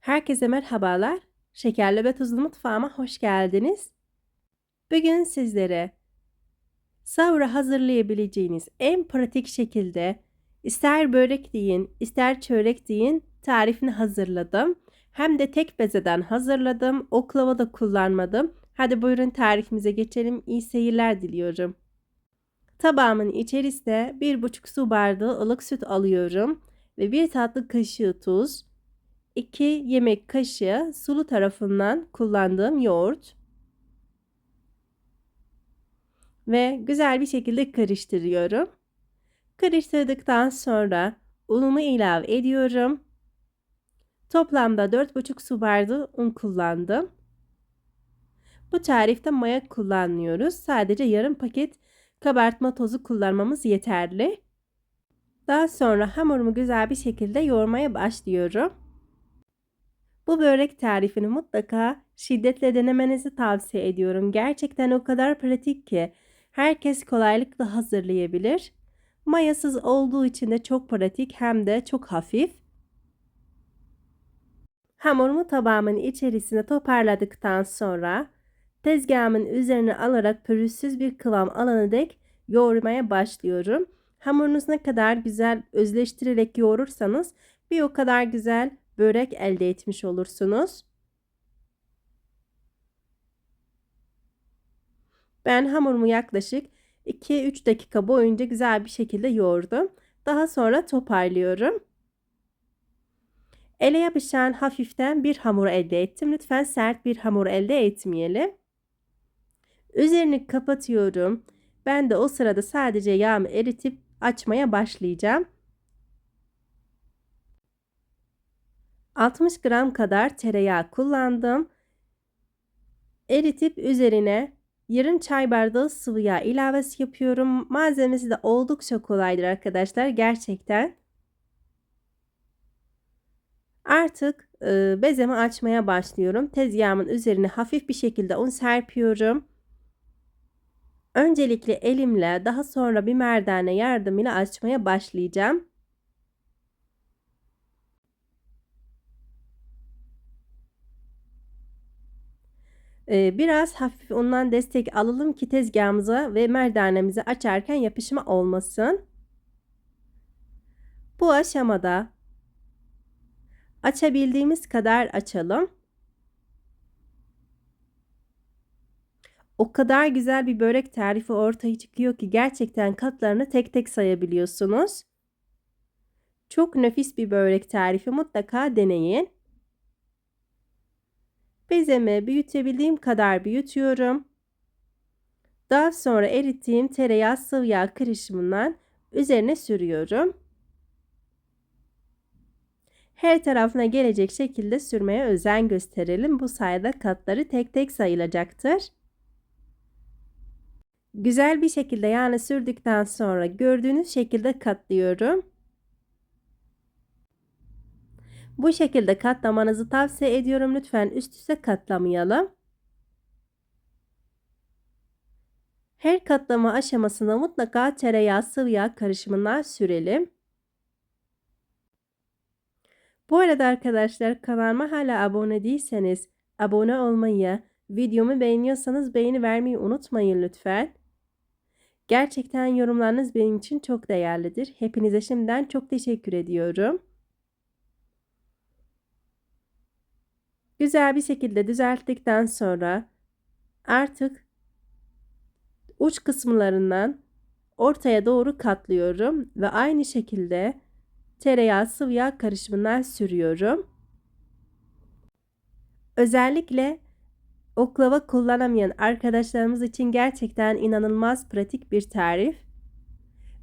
Herkese merhabalar. Şekerli ve tuzlu mutfağıma hoş geldiniz. Bugün sizlere sahura hazırlayabileceğiniz en pratik şekilde ister börek deyin, ister çörek deyin tarifini hazırladım. Hem de tek bezeden hazırladım. Oklava da kullanmadım. Hadi buyurun tarifimize geçelim. İyi seyirler diliyorum. Tabağımın içerisine 1,5 su bardağı ılık süt alıyorum ve 1 tatlı kaşığı tuz, 2 yemek kaşığı sulu tarafından kullandığım yoğurt ve güzel bir şekilde karıştırıyorum. Karıştırdıktan sonra unumu ilave ediyorum. Toplamda 4,5 su bardağı un kullandım. Bu tarifte maya kullanmıyoruz. Sadece yarım paket kabartma tozu kullanmamız yeterli. Daha sonra hamurumu güzel bir şekilde yoğurmaya başlıyorum. Bu börek tarifini mutlaka şiddetle denemenizi tavsiye ediyorum. Gerçekten o kadar pratik ki herkes kolaylıkla hazırlayabilir. Mayasız olduğu için de çok pratik hem de çok hafif. Hamurumu tabağımın içerisine toparladıktan sonra tezgahımın üzerine alarak pürüzsüz bir kıvam alana dek yoğurmaya başlıyorum. Hamurunuz ne kadar güzel özleştirerek yoğurursanız bir o kadar güzel börek elde etmiş olursunuz. Ben hamurumu yaklaşık 2-3 dakika boyunca güzel bir şekilde yoğurdum. Daha sonra toparlıyorum. Ele yapışan hafiften bir hamur elde ettim. Lütfen sert bir hamur elde etmeyelim. Üzerini kapatıyorum. Ben de o sırada sadece yağımı eritip açmaya başlayacağım. 60 gram kadar tereyağı kullandım. Eritip üzerine yarım çay bardağı sıvı yağ ilavesi yapıyorum. Malzemesi de oldukça kolaydır arkadaşlar gerçekten. Artık e, bezemi açmaya başlıyorum. Tezgahımın üzerine hafif bir şekilde un serpiyorum. Öncelikle elimle daha sonra bir merdane yardımıyla açmaya başlayacağım. Biraz hafif undan destek alalım ki tezgahımıza ve merdanemizi açarken yapışma olmasın. Bu aşamada açabildiğimiz kadar açalım. O kadar güzel bir börek tarifi ortaya çıkıyor ki gerçekten katlarını tek tek sayabiliyorsunuz. Çok nefis bir börek tarifi mutlaka deneyin. Bezemi büyütebildiğim kadar büyütüyorum. Daha sonra erittiğim tereyağı sıvı yağ karışımından üzerine sürüyorum. Her tarafına gelecek şekilde sürmeye özen gösterelim. Bu sayede katları tek tek sayılacaktır. Güzel bir şekilde yağını sürdükten sonra gördüğünüz şekilde katlıyorum. Bu şekilde katlamanızı tavsiye ediyorum. Lütfen üst üste katlamayalım. Her katlama aşamasında mutlaka tereyağı sıvı yağ karışımından sürelim. Bu arada arkadaşlar kanalıma hala abone değilseniz abone olmayı, videomu beğeniyorsanız beğeni vermeyi unutmayın lütfen. Gerçekten yorumlarınız benim için çok değerlidir. Hepinize şimdiden çok teşekkür ediyorum. Güzel bir şekilde düzelttikten sonra artık uç kısımlarından ortaya doğru katlıyorum ve aynı şekilde tereyağı sıvı yağ karışımından sürüyorum. Özellikle oklava kullanamayan arkadaşlarımız için gerçekten inanılmaz pratik bir tarif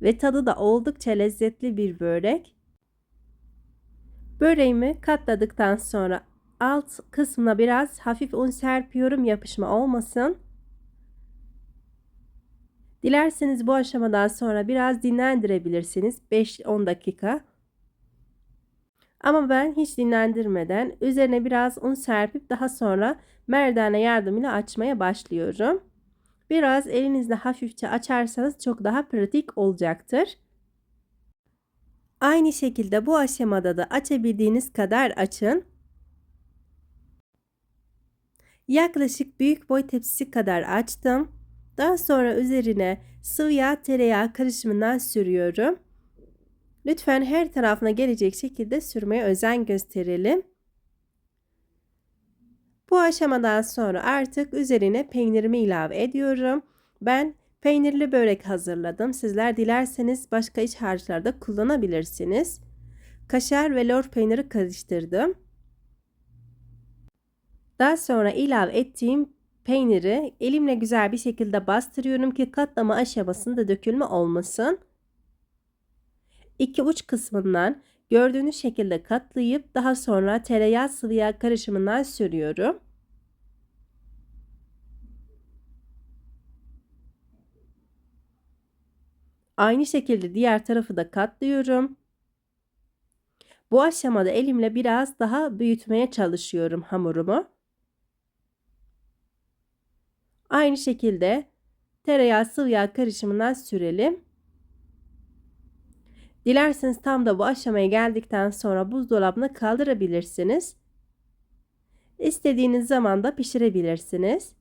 ve tadı da oldukça lezzetli bir börek. Böreğimi katladıktan sonra alt kısmına biraz hafif un serpiyorum yapışma olmasın. Dilerseniz bu aşamadan sonra biraz dinlendirebilirsiniz 5-10 dakika. Ama ben hiç dinlendirmeden üzerine biraz un serpip daha sonra merdane yardımıyla açmaya başlıyorum. Biraz elinizle hafifçe açarsanız çok daha pratik olacaktır. Aynı şekilde bu aşamada da açabildiğiniz kadar açın. Yaklaşık büyük boy tepsisi kadar açtım. Daha sonra üzerine sıvı yağ tereyağı karışımından sürüyorum. Lütfen her tarafına gelecek şekilde sürmeye özen gösterelim. Bu aşamadan sonra artık üzerine peynirimi ilave ediyorum. Ben peynirli börek hazırladım. Sizler dilerseniz başka iç harçlarda kullanabilirsiniz. Kaşar ve lor peyniri karıştırdım. Daha sonra ilave ettiğim peyniri elimle güzel bir şekilde bastırıyorum ki katlama aşamasında dökülme olmasın. İki uç kısmından gördüğünüz şekilde katlayıp daha sonra tereyağı sıvı yağ karışımından sürüyorum. Aynı şekilde diğer tarafı da katlıyorum. Bu aşamada elimle biraz daha büyütmeye çalışıyorum hamurumu. Aynı şekilde tereyağı sıvı yağ karışımından sürelim. Dilerseniz tam da bu aşamaya geldikten sonra buzdolabına kaldırabilirsiniz. İstediğiniz zaman da pişirebilirsiniz.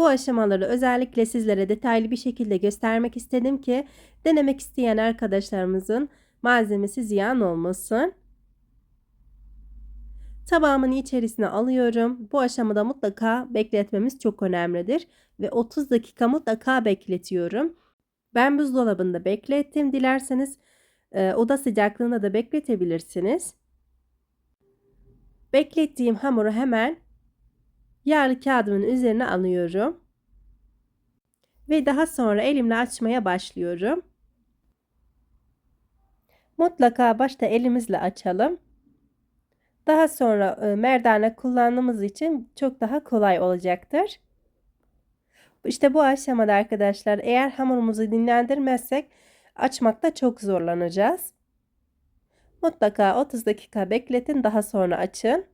Bu aşamaları özellikle sizlere detaylı bir şekilde göstermek istedim ki denemek isteyen arkadaşlarımızın malzemesi ziyan olmasın. Tabağımın içerisine alıyorum. Bu aşamada mutlaka bekletmemiz çok önemlidir ve 30 dakika mutlaka bekletiyorum. Ben buzdolabında beklettim. Dilerseniz e, oda sıcaklığında da bekletebilirsiniz. Beklettiğim hamuru hemen yağlı kağıdımın üzerine alıyorum. Ve daha sonra elimle açmaya başlıyorum. Mutlaka başta elimizle açalım. Daha sonra e, merdane kullandığımız için çok daha kolay olacaktır. İşte bu aşamada arkadaşlar eğer hamurumuzu dinlendirmezsek açmakta çok zorlanacağız. Mutlaka 30 dakika bekletin daha sonra açın.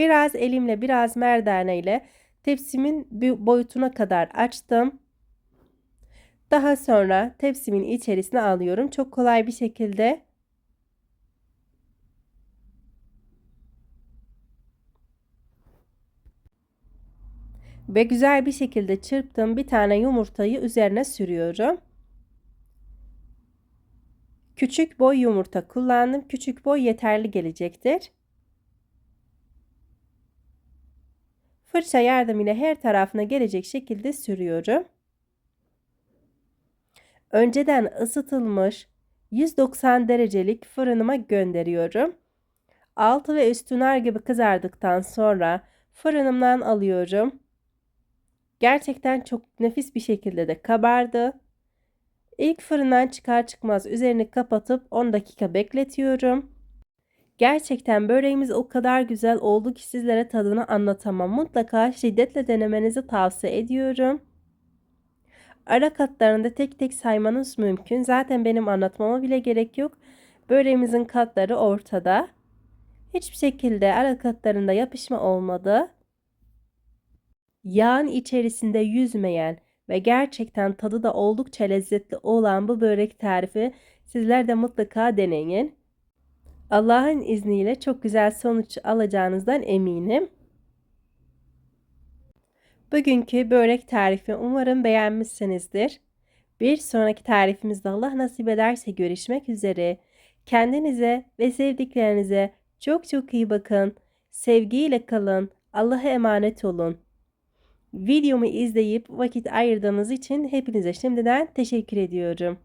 Biraz elimle biraz merdane ile tepsimin boyutuna kadar açtım. Daha sonra tepsimin içerisine alıyorum. Çok kolay bir şekilde ve güzel bir şekilde çırptığım bir tane yumurtayı üzerine sürüyorum. Küçük boy yumurta kullandım. Küçük boy yeterli gelecektir. Fırça yardımıyla her tarafına gelecek şekilde sürüyorum. Önceden ısıtılmış 190 derecelik fırınıma gönderiyorum. Altı ve üstü nar gibi kızardıktan sonra fırınımdan alıyorum. Gerçekten çok nefis bir şekilde de kabardı. İlk fırından çıkar çıkmaz üzerini kapatıp 10 dakika bekletiyorum. Gerçekten böreğimiz o kadar güzel oldu ki sizlere tadını anlatamam. Mutlaka şiddetle denemenizi tavsiye ediyorum. Ara katlarında tek tek saymanız mümkün. Zaten benim anlatmama bile gerek yok. Böreğimizin katları ortada. Hiçbir şekilde ara katlarında yapışma olmadı. Yağın içerisinde yüzmeyen ve gerçekten tadı da oldukça lezzetli olan bu börek tarifi sizler de mutlaka deneyin. Allah'ın izniyle çok güzel sonuç alacağınızdan eminim. Bugünkü börek tarifi umarım beğenmişsinizdir. Bir sonraki tarifimizde Allah nasip ederse görüşmek üzere. Kendinize ve sevdiklerinize çok çok iyi bakın. Sevgiyle kalın. Allah'a emanet olun. Videomu izleyip vakit ayırdığınız için hepinize şimdiden teşekkür ediyorum.